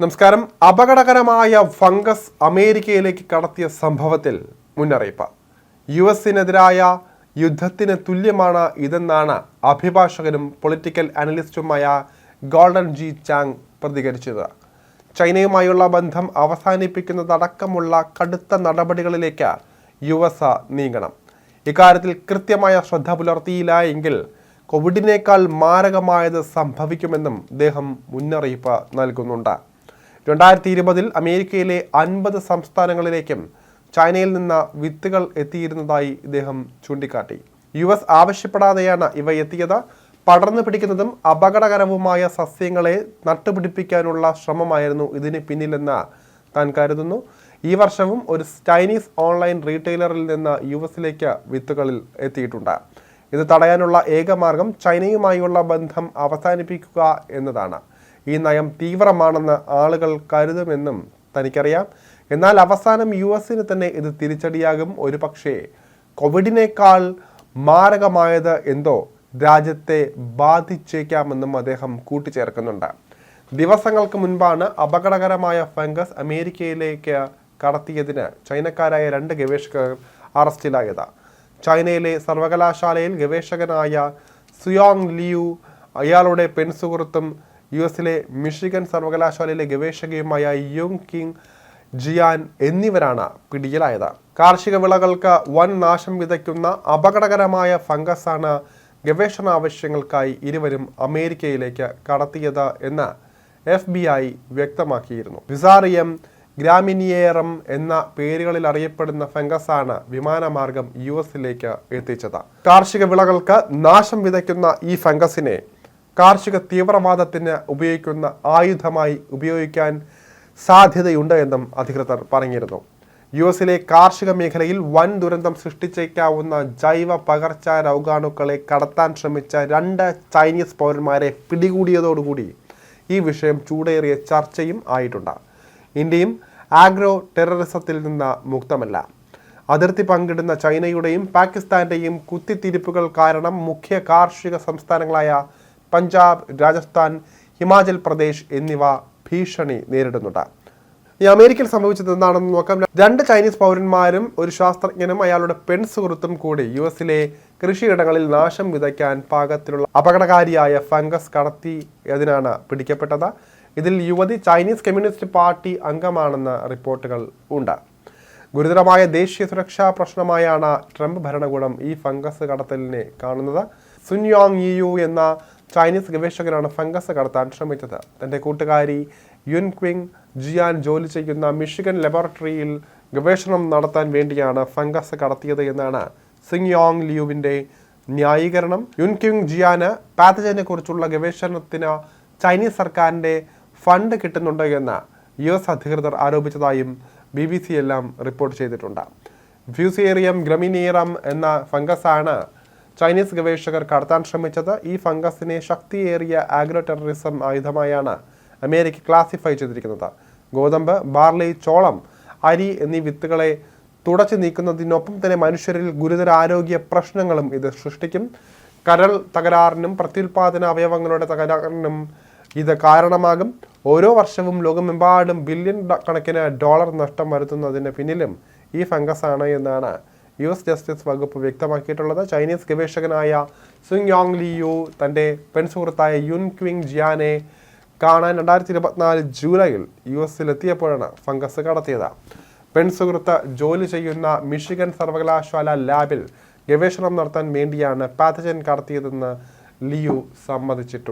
നമസ്കാരം. അപകടകരമായ ഫംഗസ് അമേരിക്കയിലേക്ക് കടത്തിയ സംഭവത്തിൽ മുന്നറിയിപ്പ്. യു എസിനെതിരായ യുദ്ധത്തിന് തുല്യമാണ് ഇതെന്നാണ് അഭിഭാഷകനും പൊളിറ്റിക്കൽ അനലിസ്റ്റുമായ ഗോൾഡൻ ജി ചാങ് പ്രതികരിച്ചത്. ചൈനയുമായുള്ള ബന്ധം അവസാനിപ്പിക്കുന്നതടക്കമുള്ള കടുത്ത നടപടികളിലേക്ക് യു എസ് നീങ്ങണം. ഇക്കാര്യത്തിൽ കൃത്യമായ ശ്രദ്ധ പുലർത്തിയില്ല എങ്കിൽ കോവിഡിനേക്കാൾ മാരകമായത് സംഭവിക്കുമെന്നും അദ്ദേഹം മുന്നറിയിപ്പ് നൽകുന്നുണ്ട്. രണ്ടായിരത്തി ഇരുപതിൽ അമേരിക്കയിലെ അൻപത് സംസ്ഥാനങ്ങളിലേക്കും ചൈനയിൽ നിന്ന് വിത്തുകൾ എത്തിയിരുന്നതായി ഇദ്ദേഹം ചൂണ്ടിക്കാട്ടി. യു എസ് ആവശ്യപ്പെടാതെയാണ് ഇവ എത്തിയത്. പടർന്നു പിടിക്കുന്നതും അപകടകരവുമായ സസ്യങ്ങളെ നട്ടുപിടിപ്പിക്കാനുള്ള ശ്രമമായിരുന്നു ഇതിന് പിന്നിലെന്ന് താൻ കരുതുന്നു. ഈ വർഷവും ഒരു ചൈനീസ് ഓൺലൈൻ റീറ്റെയിലറിൽ നിന്ന് യു എസിലേക്ക് വിത്തുകളിൽ എത്തിയിട്ടുണ്ട്. ഇത് തടയാനുള്ള ഏക മാർഗം ചൈനയുമായുള്ള ബന്ധം അവസാനിപ്പിക്കുക എന്നതാണ്. ഈ നയം തീവ്രമാണെന്ന് ആളുകൾ കരുതുമെന്നും തനിക്കറിയാം. എന്നാൽ അവസാനം യു എസിന് തന്നെ ഇത് തിരിച്ചടിയാകും. ഒരു പക്ഷേ കോവിഡിനേക്കാൾ മാരകമായത് എന്തോ രാജ്യത്തെ ബാധിച്ചേക്കാമെന്നും അദ്ദേഹം കൂട്ടിച്ചേർക്കുന്നുണ്ട്. ദിവസങ്ങൾക്ക് മുൻപാണ് അപകടകരമായ ഫംഗസ് അമേരിക്കയിലേക്ക് കടത്തിയതിന് ചൈനക്കാരായ രണ്ട് ഗവേഷകർ അറസ്റ്റിലായത്. ചൈനയിലെ സർവകലാശാലയിൽ ഗവേഷകനായ സുയോങ് ലിയു അയാളുടെ പെൺസുഹൃത്തും യു എസിലെ മിഷിഗൻ സർവകലാശാലയിലെ ഗവേഷകയുമായ യുങ് കിങ് ജിയാൻ എന്നിവരാണ് പിടിയിലായത്. കാർഷിക വിളകൾക്ക് വൻ നാശം വിതയ്ക്കുന്ന അപകടകരമായ ഫംഗസാണ് ഗവേഷണ ആവശ്യങ്ങൾക്കായി ഇരുവരും അമേരിക്കയിലേക്ക് കടത്തിയത് എന്ന് എഫ് ബി ഐ വ്യക്തമാക്കിയിരുന്നു. വിസാറിയം ഗ്രാമിനിയേറം എന്ന പേരുകളിൽ അറിയപ്പെടുന്ന ഫംഗസാണ് വിമാനമാർഗം യു എസിലേക്ക് എത്തിച്ചത്. കാർഷിക വിളകൾക്ക് നാശം വിതയ്ക്കുന്ന ഈ ഫംഗസിനെ കാർഷിക തീവ്രവാദത്തിന് ഉപയോഗിക്കുന്ന ആയുധമായി ഉപയോഗിക്കാൻ സാധ്യതയുണ്ട് എന്നും അധികൃതർ പറഞ്ഞിരുന്നു. യു എസിലെ കാർഷിക മേഖലയിൽ വൻ ദുരന്തം സൃഷ്ടിച്ചേക്കാവുന്ന ജൈവ പകർച്ച രോഗാണുക്കളെ കടത്താൻ ശ്രമിച്ച രണ്ട് ചൈനീസ് പൗരന്മാരെ പിടികൂടിയതോടുകൂടി ഈ വിഷയം ചൂടേറിയ ചർച്ചയും ആയിട്ടുണ്ട്. ഇന്ത്യയും ആഗ്രോ ടെററിസത്തിൽ നിന്ന് മുക്തമല്ല. അതിർത്തി പങ്കിടുന്ന ചൈനയുടെയും പാകിസ്ഥാന്റെയും കുത്തിത്തിരിപ്പുകൾ കാരണം മുഖ്യ കാർഷിക സംസ്ഥാനങ്ങളായ പഞ്ചാബ് രാജസ്ഥാൻ ഹിമാചൽ പ്രദേശ് എന്നിവ ഭീഷണി നേരിടുന്നുണ്ട്. ഈ അമേരിക്കയിൽ സംഭവിച്ചത് എന്താണെന്ന് നോക്കാം. രണ്ട് ചൈനീസ് പൗരന്മാരും ഒരു ശാസ്ത്രജ്ഞനും അയാളുടെ പെൺ സുഹൃത്തും കൂടി യു എസിലെ കൃഷിയിടങ്ങളിൽ നാശം വിതയ്ക്കാൻ പാകത്തിലുള്ള അപകടകാരിയായ ഫംഗസ് കടത്തിയതിനാണ് പിടിക്കപ്പെട്ടത്. ഇതിൽ യുവതി ചൈനീസ് കമ്മ്യൂണിസ്റ്റ് പാർട്ടി അംഗമാണെന്ന് റിപ്പോർട്ടുകൾ ഉണ്ട്. ഗുരുതരമായ ദേശീയ സുരക്ഷാ പ്രശ്നമായാണ് ട്രംപ് ഭരണകൂടം ഈ ഫംഗസ് കടത്തലിനെ കാണുന്നത്. സുൻയോങ് യിയു എന്ന ചൈനീസ് ഗവേഷകനാണ് ഫംഗസ് കടത്താൻ ശ്രമിച്ചത്. തന്റെ കൂട്ടുകാരി യുൻ ക്വിങ് ജിയാൻ ജോലി ചെയ്യുന്ന മിഷിഗൻ ലബോറട്ടറിയിൽ ഗവേഷണം നടത്താൻ വേണ്ടിയാണ് ഫംഗസ് കടത്തിയത് എന്നാണ് സിങ്യോങ് ലിയുവിന്റെ ന്യായീകരണം. യുൻ ക്വിങ് ജിയാന് പാത്തജനെ കുറിച്ചുള്ള ഗവേഷണത്തിന് ചൈനീസ് സർക്കാരിന്റെ ഫണ്ട് കിട്ടുന്നുണ്ട് എന്ന് യു എസ് അധികൃതർ ആരോപിച്ചതായും ബി ബി സി എല്ലാം റിപ്പോർട്ട് ചെയ്തിട്ടുണ്ട്. ഫ്യൂസേറിയം ഗ്രമിനീറം എന്ന ഫംഗസാണ് ചൈനീസ് ഗവേഷകർ കടത്താൻ ശ്രമിച്ചത്. ഈ ഫംഗസിനെ ശക്തിയേറിയ ആഗ്രോ ടെററിസം ആയുധമായാണ് അമേരിക്ക ക്ലാസിഫൈ ചെയ്തിരിക്കുന്നത്. ഗോതമ്പ് ബാർലി ചോളം അരി എന്നീ വിത്തുകളെ തുടച്ചു നീക്കുന്നതിനൊപ്പം തന്നെ മനുഷ്യരിൽ ഗുരുതര ആരോഗ്യ പ്രശ്നങ്ങളും ഇത് സൃഷ്ടിക്കും. കരൾ തകരാറിനും പ്രത്യുൽപാദന അവയവങ്ങളുടെ തകരാറിനും ഇത് കാരണമാകും. ഓരോ വർഷവും ലോകമെമ്പാടും ബില്യൺ കണക്കിന് ഡോളർ നഷ്ടം വരുത്തുന്നതിന് പിന്നിലും ഈ ഫംഗസ് ആണ് എന്നാണ് യു എസ് ജസ്റ്റിസ് വകുപ്പ് വ്യക്തമാക്കിയിട്ടുള്ളത്. ചൈനീസ് ഗവേഷകനായ സുങ് യോങ് ലിയു തന്റെ പെൺസുഹൃത്തായ യുൻ ക്വിങ് ജിയാനെ കാണാൻ രണ്ടായിരത്തി ഇരുപത്തിനാല് ജൂലൈയിൽ യു എസിലെത്തിയപ്പോഴാണ് ഫംഗസ് കടത്തിയത്. പെൺസുഹൃത്ത് ജോലി ചെയ്യുന്ന മിഷിഗൻ സർവകലാശാല ലാബിൽ ഗവേഷണം നടത്താൻ വേണ്ടിയാണ് പാത്തജൻ കടത്തിയതെന്ന് ലിയു സമ്മതിച്ചിട്ടുണ്ട്